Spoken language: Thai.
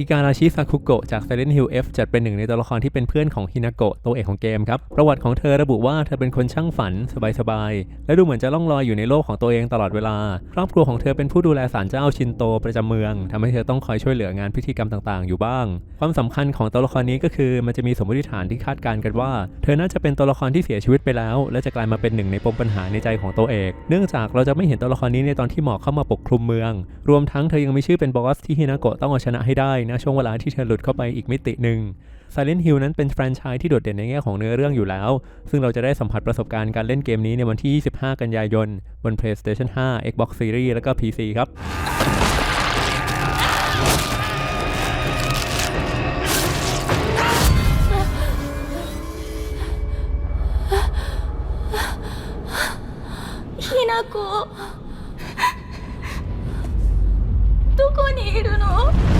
อิการาชิซาคุโกะจาก Silent Hill F จัดเป็นหนึ่งในตัวละครที่เป็นเพื่อนของฮินาโกะตัวเอกของเกมครับ ประวัติของเธอระบุว่าเธอเป็นคนช่างฝัน สบายๆ และดูเหมือนจะล่องลอยอยู่ในโลกของตัวเองตลอดเวลา ครอบครัวของเธอเป็นผู้ดูแลศาลเจ้าชินโตประจำเมืองทำให้เธอต้องคอยช่วยเหลืองานพิธีกรรมต่างๆ อยู่บ้าง ความสำคัญของตัวละครนี้ก็คือมันจะมีสมมติฐานที่คาดการณ์กันว่า เธอน่าจะเป็นตัวละครที่เสียชีวิตไปแล้ว และจะกลายมาเป็นหนึ่งในปมปัญหาในใจของตัวเอก เนื่องจากเราจะไม่เห็นตัวละครนี้ในตอนที่หมอกเข้ามาปกคลุมเมือง รวมทั้งเธอยังมีชื่อเป็นบอสที่ฮินาโกะต้องเอาชนะให้ได้นะช่วงเวลาที่เธอหลุดเข้าไปอีกมิติหนึ่ง Silent Hill นั้นเป็นแฟรนไชส์ที่โดดเด่นในแง่ของเนื้อเรื่องอยู่แล้ว ซึ่งเราจะได้สัมผัสประสบการณ์การเล่นเกมนี้ในวันที่ 25 กันยายน บน PlayStation 5 Xbox Series และก็ PC ครับฮินาな子どこにいるの